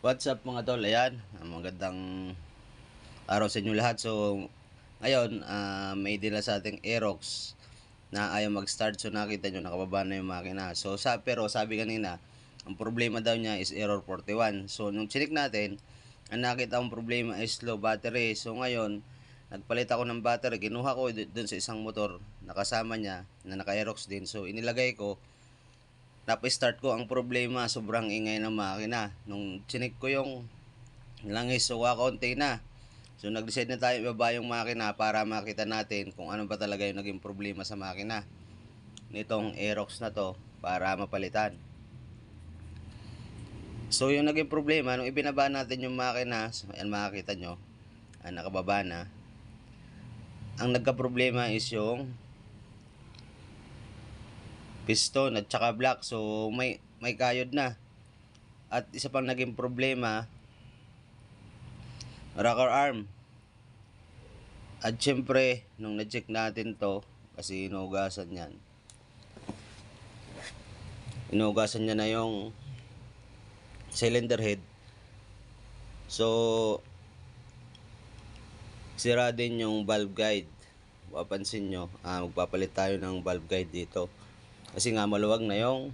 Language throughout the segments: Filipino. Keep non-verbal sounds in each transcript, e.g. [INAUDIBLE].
What's up mga tol? Ayan, ah, magandang araw sa inyo lahat. So, ngayon, ah, may dila sa ating Aerox na ayaw mag-start. So, nakita nyo, nakababa na yung makina. So, sa, pero sabi kanina, ang problema daw niya is error 41. So, nung chinik natin, ang nakita kong problema is low battery. So, ngayon, nagpalit ako ng battery. Kinuha ko dun sa isang motor na kasama niya, na naka-Aerox din. So, inilagay ko, Napa-start ko ang problema, sobrang ingay ng makina. Nung chinik ko yung langis, so kaunti na. So nag-decide na tayo ibaba yung makina para makita natin kung ano ba talaga yung naging problema sa makina. Nitong Aerox na to para mapalitan. So yung naging problema, nung ibinaba natin yung makina, so ayan makikita nyo, ah, nakababa na. Ang nagka-problema is yung piston at saka block. So may may kayod na. At isa pang naging problema rocker arm. At syempre, nung na-check natin to, kasi inugasan yan. Inugasan niya na yung cylinder head. So, sira din yung valve guide. Mapapansin nyo, ah, magpapalit tayo ng valve guide dito. Kasi nga maluwag na yung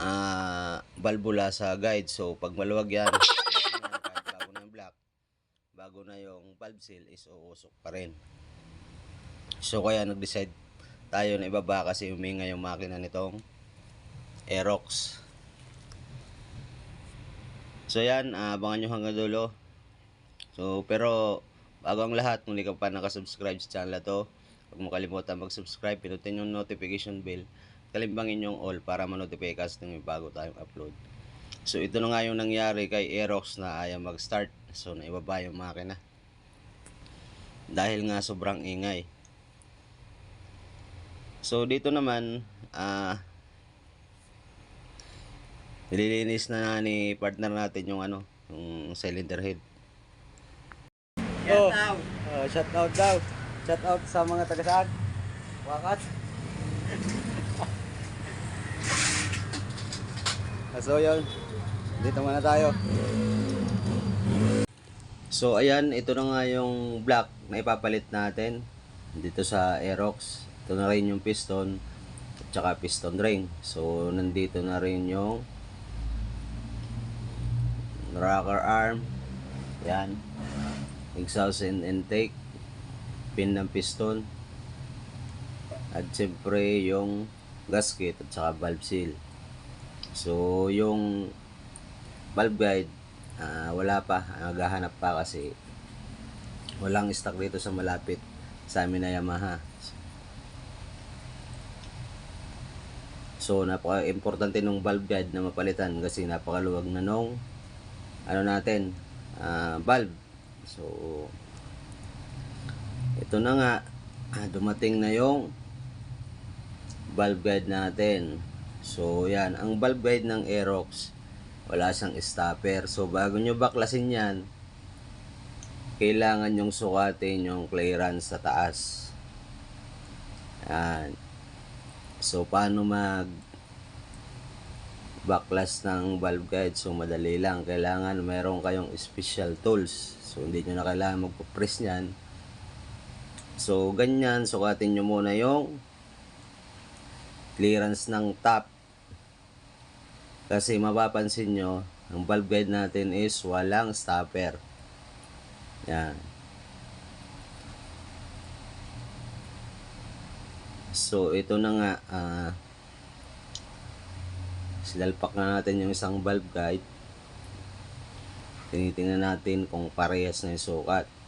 ah valvula sa guide. So pag maluwag yan, [LAUGHS] bago na yung block, bago na yung valve seal is uusok pa rin. So kaya nag-decide tayo na ibaba kasi huminga yung makina nitong Aerox. So yan, ah, abangan nyo hanggang dulo. So pero bago ang lahat, kung hindi ka pa nakasubscribe sa channel na to, Huwag mo kalimutan mag-subscribe, pinutin yung notification bell, kalimbangin yung all para ma-notify ka sa may bago tayong upload. So ito na nga yung nangyari kay Aerox na ayaw mag-start. So naibaba yung makina. Dahil nga sobrang ingay. So dito naman, ah nililinis na ni partner natin yung ano, yung cylinder head. Oh, uh, shout out daw. Shout out sa mga taga saan? Wakat. so yun, dito muna tayo. So ayan, ito na nga yung block na ipapalit natin dito sa Aerox. Ito na rin yung piston at saka piston ring. So nandito na rin yung rocker arm. Yan. Exhaust and intake. Pin ng piston. At siyempre yung gasket at saka valve seal. So yung valve guide Ah, wala pa, naghahanap pa kasi walang stock dito sa malapit sa amin na Yamaha. So, napaka-importante nung valve guide na mapalitan kasi napakaluwag na nung ano natin, ah, valve. So, ito na nga, ah, dumating na yung valve guide natin. So, yan, ang valve guide ng Aerox, wala siyang stopper. So, bago nyo baklasin yan, kailangan yung sukatin yung clearance sa taas. Yan. So, paano mag baklas ng valve guide? So, madali lang. Kailangan meron kayong special tools. So, hindi nyo na kailangan magpa-press nyan. So, ganyan. Sukatin nyo muna yung clearance ng top kasi mapapansin nyo, ang valve guide natin is walang stopper. Yan. So, ito na nga, ah, silalpak na natin yung isang valve guide. Tinitingnan natin kung parehas na yung sukat.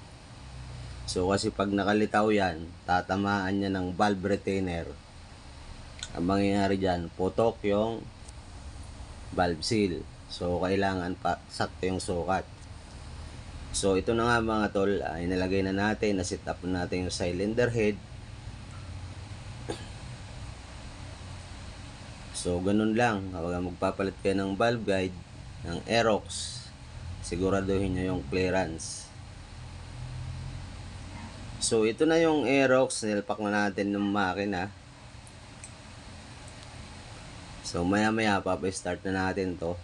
So, kasi pag nakalitaw yan, tatamaan niya ng valve retainer. Ang mangyayari dyan, putok yung valve seal. So, kailangan pa sakto yung sukat. So, ito na nga mga tol, uh, inilagay na natin, na-set up na natin yung cylinder head. So, ganun lang. Kapag magpapalit kayo ng valve guide, ng Aerox, siguraduhin nyo yung clearance. So, ito na yung Aerox. Nilpak na natin ng makina. So, maya-maya pa, start na natin to.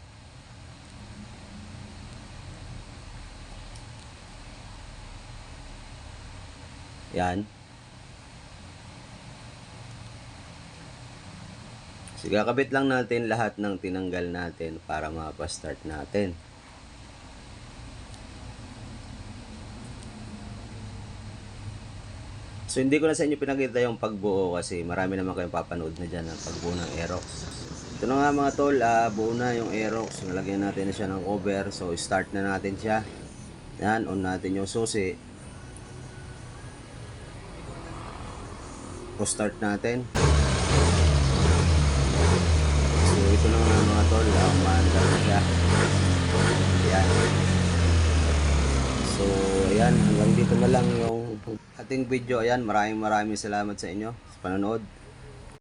Yan. So, kakabit lang natin lahat ng tinanggal natin para mapastart natin. So hindi ko na sa inyo pinakita yung pagbuo kasi marami naman kayong papanood na dyan ng pagbuo ng Aerox. Ito na nga mga tol, ah, buo na yung Aerox. Nalagyan natin na siya ng cover. So start na natin siya. Yan, on natin yung susi. O start natin. So ito na nga mga tol, uh, umaandar na siya. Yan. So ayan, hanggang dito na lang yung ating video. Ayan, maraming maraming salamat sa inyo sa panonood.